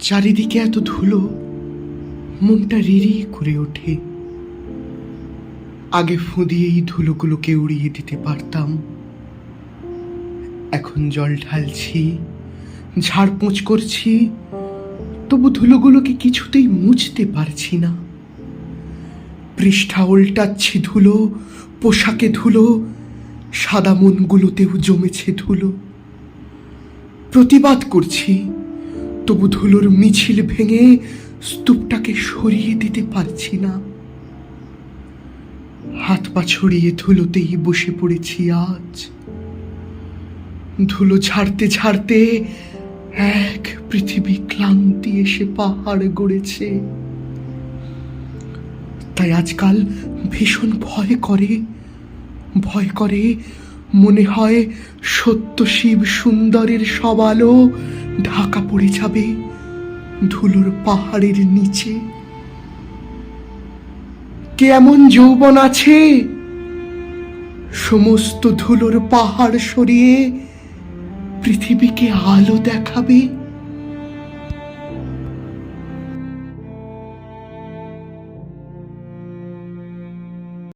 চারিদিকে এত ধুলো, মনটা রিরি করে ওঠে। আগে ফুঁদিয়ে এই ধুলোগুলোকে উড়িয়ে দিতে পারতাম। এখন জল ঢালছি ঝাড়পোঁছ করছি, তবু ধুলোগুলোকে কিছুতেই মুছতে পারছি না। পৃষ্ঠা উল্টাচ্ছি ধুলো, পোশাকে ধুলো, সাদা মনগুলোতেও জমেছে ধুলো। প্রতিবাদ করছি তবু ধুলোর মিছিল ভেঙে স্তূপটাকে সরিয়ে দিতে পারছি না। হাত পা ছড়িয়ে ধুলোতেই বসে পড়েছি আজ। ধুলো ঝাড়তে ঝাড়তে এক পৃথিবী ক্লান্তি এসে পাহাড় গড়েছে। তাই আজকাল ভীষণ ভয় করে ভয় করে মনে হয় সত্য শিব সুন্দরের সব আলো ঢাকা পড়ে যাবে ধুলোর পাহাড়ের নিচে। কেমন যৌবন আছে? সমস্ত ধুলোর পাহাড় সরিয়ে পৃথিবীকে আলো দেখাবে।